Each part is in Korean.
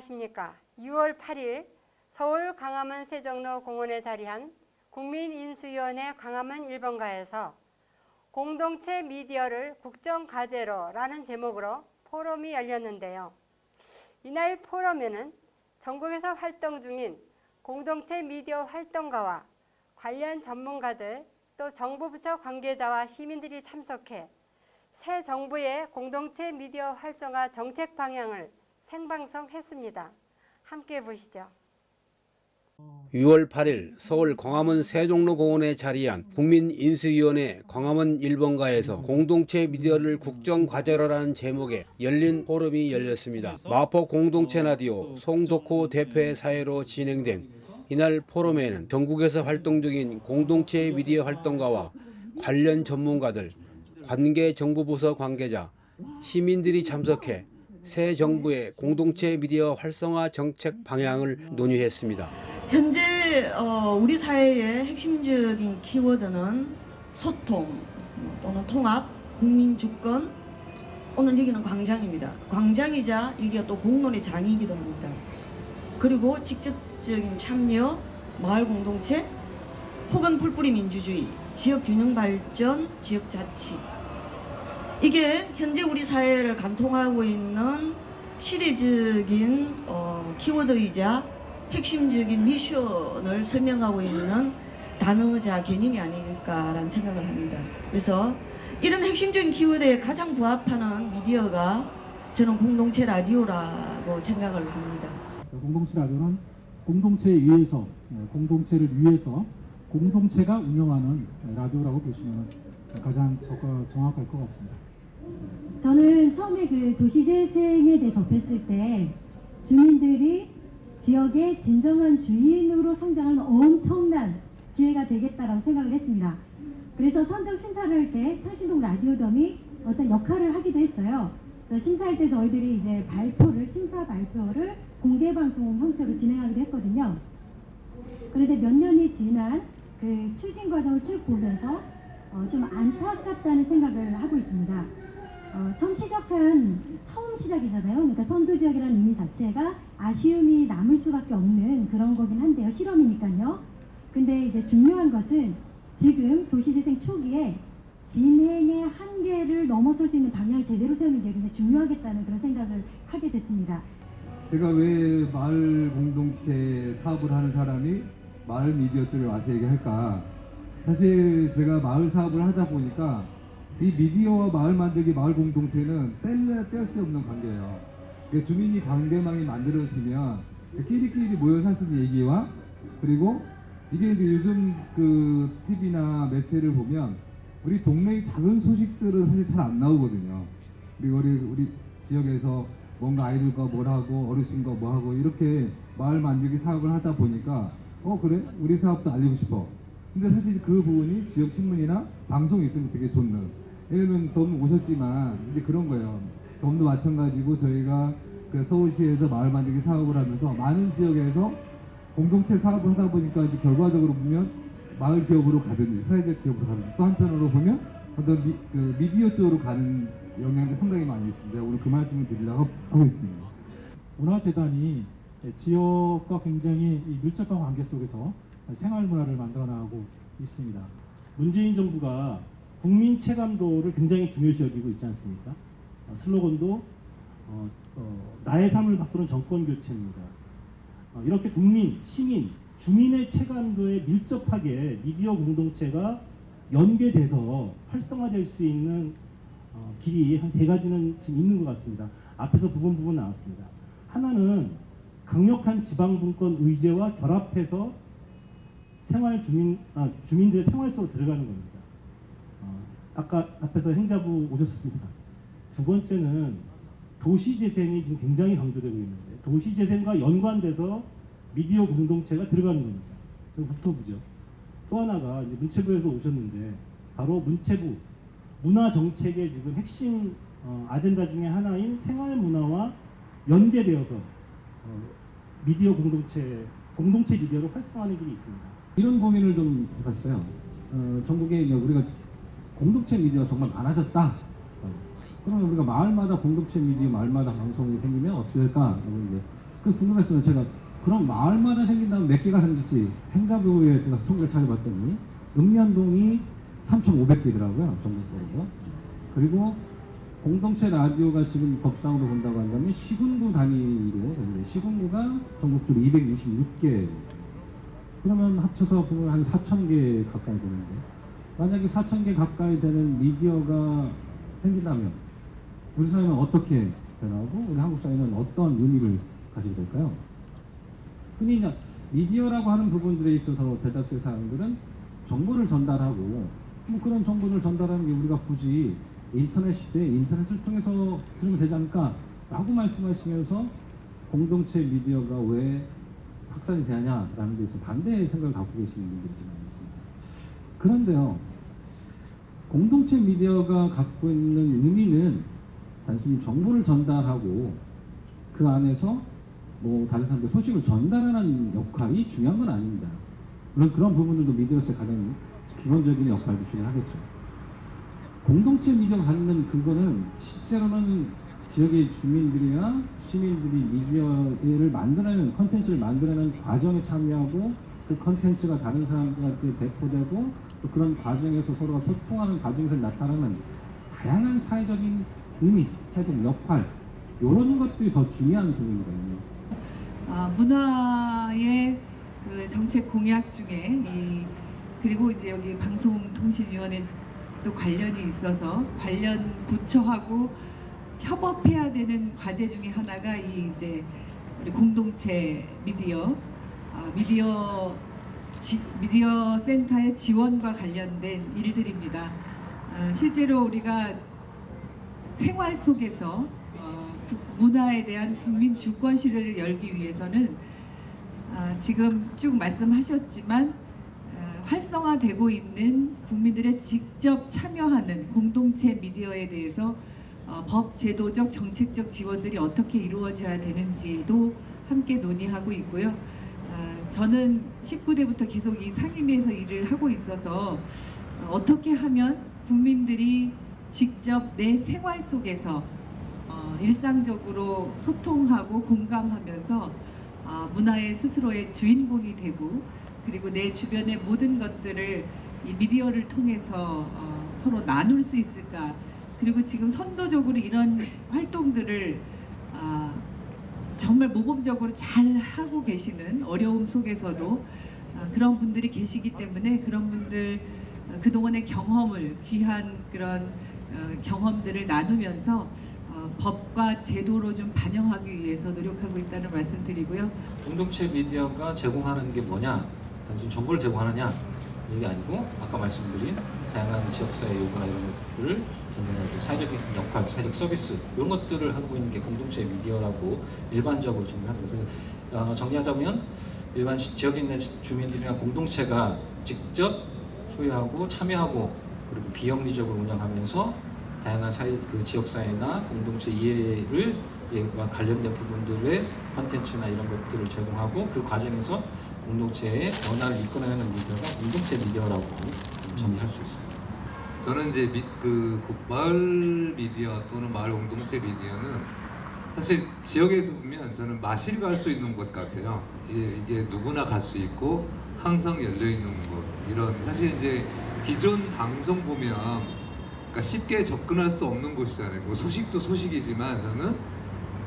안녕하십니까? 6월 8일 서울 광화문 세종로 공원에 자리한 국민인수위원회 광화문 1번가에서 공동체 미디어를 국정과제로라는 제목으로 포럼이 열렸는데요. 이날 포럼에는 전국에서 활동 중인 공동체 미디어 활동가와 관련 전문가들 또 정부 부처 관계자와 시민들이 참석해 새 정부의 공동체 미디어 활성화 정책 방향을 생방송 했습니다. 함께 보시죠. 6월 8일 서울 광화문 세종로 공원에 자리한 국민인수위원회 광화문 1번가에서 공동체 미디어를 국정과제로라는 제목의 열린 포럼이 열렸습니다. 마포 공동체 라디오 송덕호 대표의 사회로 진행된 이날 포럼에는 전국에서 활동 중인 공동체 미디어 활동가와 관련 전문가들, 관계 정부부서 관계자, 시민들이 참석해 새 정부의 공동체 미디어 활성화 정책 방향을 논의했습니다. 현재 어, 우리 사회의 핵심적인 키워드는 소통 또는 통합, 국민 주권. 오늘 여기는 광장입니다. 광장이자 여기가 또 공론의 장이기도 합니다. 그리고 직접적인 참여, 마을 공동체, 혹은 풀뿌리 민주주의, 지역 균형 발전, 지역 자치. 이게 현재 우리 사회를 관통하고 있는 시대적인 어, 키워드이자 핵심적인 미션을 설명하고 있는 단어자 개념이 아닐까라는 생각을 합니다. 그래서 이런 핵심적인 키워드에 가장 부합하는 미디어가 저는 공동체 라디오라고 생각을 합니다. 공동체 라디오는 공동체에 의해서 예, 공동체를 위해서 공동체가 운영하는 라디오라고 보시면 가장 적- 정확할 것 같습니다. 저는 처음에 그 도시재생에 대해 접했을 때 주민들이 지역의 진정한 주인으로 성장하는 엄청난 기회가 되겠다라고 생각을 했습니다. 그래서 선정 심사를 할 때 창신동 라디오덤이 어떤 역할을 하기도 했어요. 그래서 심사할 때 저희들이 이제 발표를 심사 발표를 공개 방송 형태로 진행하기도 했거든요. 그런데 몇 년이 지난 그 추진 과정을 쭉 보면서 어, 좀 안타깝다는 생각을 하고 있습니다. 어, 처음 시작한 처음 시작이잖아요. 그러니까 선도 지역이라는 의미 자체가 아쉬움이 남을 수밖에 없는 그런 거긴 한데요. 실험이니까요. 근데 이제 중요한 것은 지금 도시재생 초기에 진행의 한계를 넘어설 수 있는 방향을 제대로 세우는 게 굉장히 중요하겠다는 그런 생각을 하게 됐습니다. 제가 왜 마을 공동체 사업을 하는 사람이 마을 미디어 쪽에 와서 얘기할까? 사실 제가 마을 사업을 하다 보니까 이 미디어와 마을 만들기 마을 공동체는 뺄래 뺄수 없는 관계예요. 그러니까 주민이 관계망이 만들어지면 끼리끼리 모여 살 수 있는 얘기와 그리고 이게 이제 요즘 그 TV나 매체를 보면 우리 동네의 작은 소식들은 사실 잘 안 나오거든요. 그리고 우리 우리 지역에서 뭔가 아이들과 뭘 하고 어르신과 뭐 하고 이렇게 마을 만들기 사업을 하다 보니까 어 그래 우리 사업도 알리고 싶어. 근데 사실 그 부분이 지역 신문이나 방송이 있으면 되게 좋는. 들면 덤 오셨지만 이제 그런 거예요. 덤도 마찬가지고 저희가 그 서울시에서 마을 만들기 사업을 하면서 많은 지역에서 공동체 사업을 하다 보니까 이제 결과적으로 보면 마을 기업으로 가든지 사회적 기업으로 가든지 또 한편으로 보면 어떤 미, 그 미디어 쪽으로 가는 영향이 상당히 많이 있습니다. 오늘 그 말씀을 드리려고 하고 있습니다. 문화재단이 지역과 굉장히 이 밀접한 관계 속에서 생활 문화를 만들어 나가고 있습니다. 문재인 정부가 국민 체감도를 굉장히 중요시 여기고 있지 않습니까? 어, 슬로건도 어, 어, 나의 삶을 바꾸는 정권 교체입니다. 어, 이렇게 국민, 시민, 주민의 체감도에 밀접하게 미디어 공동체가 연계돼서 활성화될 수 있는 어, 길이 한 세 가지는 지금 있는 것 같습니다. 앞에서 부분 부분 나왔습니다. 하나는 강력한 지방분권 의제와 결합해서 생활 주민 아, 주민들의 생활 속으로 들어가는 겁니다. 어, 아까 앞에서 행자부 오셨습니다. 두 번째는 도시 재생이 지금 굉장히 강조되고 있는데 도시 재생과 연관돼서 미디어 공동체가 들어가는 겁니다. 국토부죠. 또 하나가 이제 문체부에서 오셨는데 바로 문체부 문화 정책의 지금 핵심 어, 아젠다 중에 하나인 생활 문화와 연계되어서 어, 미디어 공동체 공동체 미디어를 활성화하는 길이 있습니다. 이런 고민을 좀 해봤어요. 어, 전국에 우리가 공동체 미디어 정말 많아졌다. 어, 그러면 우리가 마을마다 공동체 미디어 마을마다 방송이 생기면 어떻게 될까? 이제 그 궁금했어요. 제가 그럼 마을마다 생긴다면 몇 개가 생길지 행자부에 제가 통계를 찾아봤더니 읍면동이 3,500개더라고요. 전국적으로. 그리고 공동체 라디오가 지금 법상으로 본다고 한다면 시군구 단위로 되는데 시군구가 전국적으로 226개. 그러면 합쳐서 보면 한 4,000개 가까이 되는데 만약에 4,000개 가까이 되는 미디어가 생긴다면 우리 사회는 어떻게 변하고 우리 한국 사회는 어떤 의미를 가지게 될까요? 흔히 이제 미디어라고 하는 부분들에 있어서 대다수의 사람들은 정보를 전달하고 뭐 그런 정보를 전달하는 게 우리가 굳이 인터넷 시대에 인터넷을 통해서 들으면 되지 않을까 라고 말씀하시면서 공동체 미디어가 왜 확산이 되냐라는 데서 반대의 생각을 갖고 계시는 분들이 좀 있습니다. 그런데요, 공동체 미디어가 갖고 있는 의미는 단순히 정보를 전달하고 그 안에서 뭐 다른 사람들 소식을 전달하는 역할이 중요한 건 아닙니다. 물론 그런 부분들도 미디어에서 가장 기본적인 역할도 중요하겠죠. 공동체 미디어가 갖는 그거는 실제로는 지역의 주민들이나 시민들이 미디어를 만들어내는 컨텐츠를 만들어내는 과정에 참여하고 그 컨텐츠가 다른 사람들한테 배포되고 또 그런 과정에서 서로가 소통하는 과정에서 나타나는 다양한 사회적인 의미, 사회적 역할 이런 것들이 더 중요한 부분이거든요. 아, 문화의 그 정책 공약 중에 이 그리고 이제 여기 방송통신위원회 또 관련이 있어서 관련 부처하고 협업해야 되는 과제 중에 하나가 이 이제 우리 공동체 미디어 아, 미디어 지, 미디어 센터의 지원과 관련된 일들입니다. 아, 실제로 우리가 생활 속에서 어, 구- 문화에 대한 국민 주권 시대를 열기 위해서는 아, 지금 쭉 말씀하셨지만 아, 활성화되고 있는 국민들의 직접 참여하는 공동체 미디어에 대해서 어, 법 제도적 정책적 지원들이 어떻게 이루어져야 되는지도 함께 논의하고 있고요. 아, 저는 19대부터 계속 이 상임위에서 일을 하고 있어서 어, 어떻게 하면 국민들이 직접 내 생활 속에서 어, 일상적으로 소통하고 공감하면서 아, 문화의 스스로의 주인공이 되고 그리고 내 주변의 모든 것들을 이 미디어를 통해서 어, 서로 나눌 수 있을까? 그리고 지금 선도적으로 이런 활동들을 아, 정말 모범적으로 잘 하고 계시는 어려움 속에서도 아, 그런 분들이 계시기 때문에 그런 분들 어, 그동안의 경험을 귀한 그런 어, 경험들을 나누면서 어, 법과 제도로 좀 반영하기 위해서 노력하고 있다는 말씀드리고요. 공동체 미디어가 제공하는 게 뭐냐? 단순 정보를 제공하느냐? 이게 아니고 아까 말씀드린 다양한 지역사회 요구나 이런 것들을 전달하고 사회적인 역할, 사회적 서비스 이런 것들을 하고 있는 게 공동체 미디어라고 일반적으로 정리합니다. 그래서 어, 정리하자면 일반 시- 지역에 있는 시- 주민들이나 공동체가 직접 소유하고 참여하고 그리고 비영리적으로 운영하면서 다양한 사회 그 지역 사회나 공동체 이해를 이와 관련된 부분들의 컨텐츠나 이런 것들을 제공하고 그 과정에서 공동체의 변화를 이끌어내는 미디어가 공동체 미디어라고 정의할 수 있습니다. 저는 이제 미, 그, 그 마을 미디어 또는 마을 공동체 미디어는 사실 지역에서 보면 저는 마실 갈 수 있는 곳 같아요. 이게, 이게 누구나 갈 수 있고 항상 열려 있는 곳 이런 사실 이제 기존 방송 보면 그러니까 쉽게 접근할 수 없는 곳이잖아요. 뭐 소식도 소식이지만 저는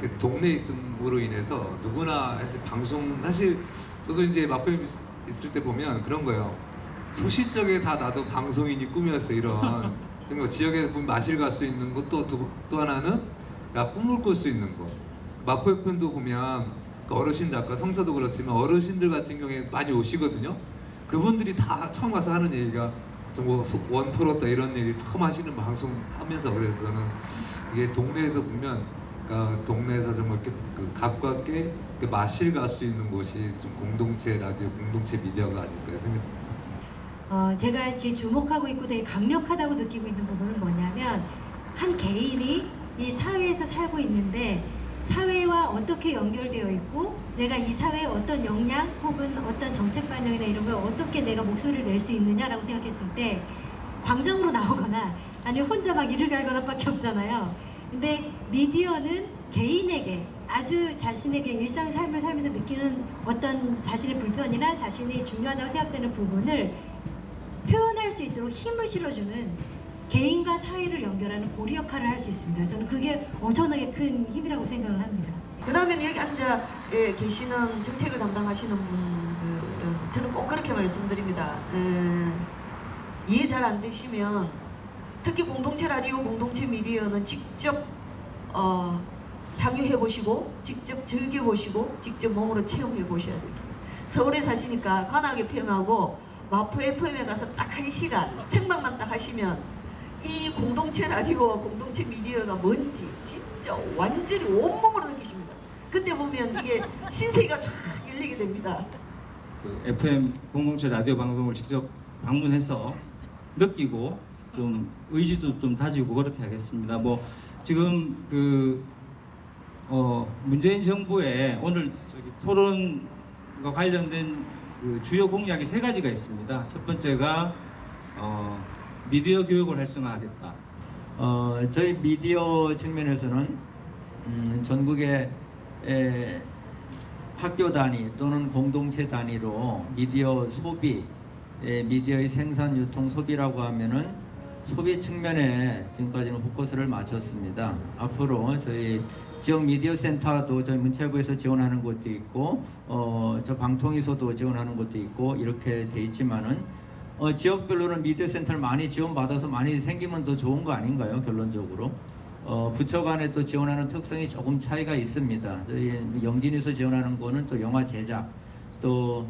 그 동네에 있음으로 인해서 누구나 이제 방송 사실 저도 이제 마포에 있- 있을 때 보면 그런 거예요. 소시적에 다 나도 방송인이 꿈이었어 이런. 정말 지역에 보면 마실 갈 수 있는 곳또 또 하나는 야 꿈을 꿀 수 있는 곳. 마포 옆편도 보면 그 어르신 작가 성서도 그렇지만 어르신들 같은 경우에 많이 오시거든요. 그분들이 다 처음 와서 하는 얘기가 정말 원프로다 이런 얘기 처음 하시는 방송 하면서 그래서 저는 이게 동네에서 보면 그러니까 동네에서 정말 이렇게 그 가깝게 그 마실 갈 수 있는 곳이 좀 공동체 라디오 공동체 미디어가 아닐까 생각합니다. 어, 제가 이렇게 주목하고 있고 되게 강력하다고 느끼고 있는 부분은 뭐냐면 한 개인이 이 사회에서 살고 있는데 사회와 어떻게 연결되어 있고 내가 이 사회에 어떤 역량 혹은 어떤 정책 반영이나 이런 걸 어떻게 내가 목소리를 낼 수 있느냐라고 생각했을 때 광장으로 나오거나 아니 혼자 막 일을 갈거나 밖에 없잖아요. 근데 미디어는 개인에게 아주 자신에게 일상 삶을 살면서 느끼는 어떤 자신의 불편이나 자신이 중요하다고 생각되는 부분을 표현할 수 있도록 힘을 실어주는 개인과 사회를 연결하는 고리 역할을 할 수 있습니다. 저는 그게 엄청나게 큰 힘이라고 생각을 합니다. 그 다음에 여기 앉아 예, 계시는 정책을 담당하시는 분들은 저는 꼭 그렇게 말씀드립니다. 에, 이해 잘 안 되시면 특히 공동체 라디오, 공동체 미디어는 직접 어, 향유해 보시고, 직접 즐겨 보시고, 직접 몸으로 체험해 보셔야 됩니다. 서울에 사시니까 관악 FM하고 마포 FM에 가서 딱 한 시간 생방만 딱 하시면 이 공동체 라디오와 공동체 미디어가 뭔지 진짜 완전히 온몸으로 느끼십니다. 그때 보면 이게 신세계가 쫙 열리게 됩니다. 그 FM 공동체 라디오 방송을 직접 방문해서 느끼고 좀 의지도 좀 다지고 그렇게 하겠습니다. 뭐 지금 그 어, 문재인 정부의 오늘 토론과 관련된 그 주요 공약이 세 가지가 있습니다. 첫 번째가 어, 미디어 교육을 활성화하겠다. 어, 저희 미디어 측면에서는 음, 전국의 에, 학교 단위 또는 공동체 단위로 미디어 소비, 에, 미디어의 생산, 유통, 소비라고 하면은 소비 측면에 지금까지는 포커스를 맞췄습니다. 앞으로 저희 지역 미디어 센터도 저희 문체부에서 지원하는 곳도 있고, 어, 저 방통위소도 지원하는 곳도 있고 이렇게 돼 있지만은 어, 지역별로는 미디어 센터를 많이 지원받아서 많이 생기면 더 좋은 거 아닌가요? 결론적으로. 어, 부처 간에 또 지원하는 특성이 조금 차이가 있습니다. 저희 영진에서 지원하는 거는 또 영화 제작, 또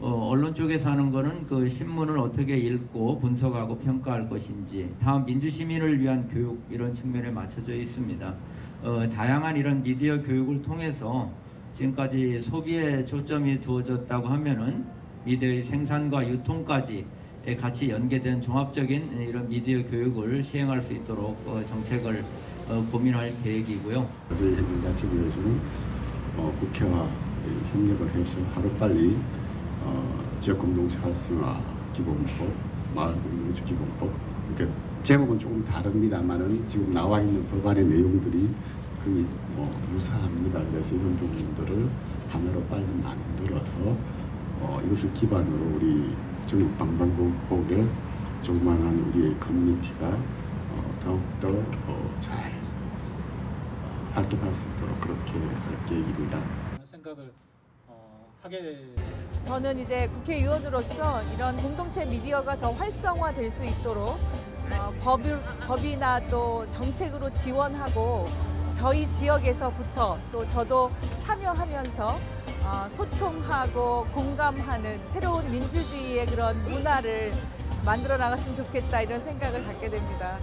어, 언론 쪽에서 하는 거는 그 신문을 어떻게 읽고 분석하고 평가할 것인지, 다음 민주시민을 위한 교육 이런 측면에 맞춰져 있습니다. 어, 다양한 이런 미디어 교육을 통해서 지금까지 소비에 초점이 두어졌다고 하면은 미디어의 생산과 유통까지 같이 연계된 종합적인 이런 미디어 교육을 시행할 수 있도록 어, 정책을 어, 고민할 계획이고요. 저희 행정자치부에서는 어, 국회와 협력을 해서 하루빨리 어, 지역 공동체 활성화 기본법, 마을 공동체 기본법 이렇게 제목은 조금 다릅니다만은 지금 나와 있는 법안의 내용들이 거의 뭐 유사합니다. 그래서 이런 부분들을 하나로 빨리 만들어서 어, 이것을 기반으로 우리 중국 방방곡곡의 조그만한 우리의 커뮤니티가 어, 더욱더 어, 잘 어, 활동할 수 있도록 그렇게 할 계획입니다. 생각을 어, 하게 저는 이제 국회의원으로서 이런 공동체 미디어가 더 활성화될 수 있도록 어, 법, 법이나 또 정책으로 지원하고 저희 지역에서부터 또 저도 참여하면서 어, 소통하고 공감하는 새로운 민주주의의 그런 문화를 만들어 나갔으면 좋겠다 이런 생각을 갖게 됩니다.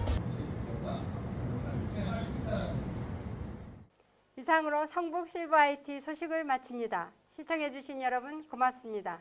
이상으로 성북 실버 IT 소식을 마칩니다. 시청해주신 여러분 고맙습니다.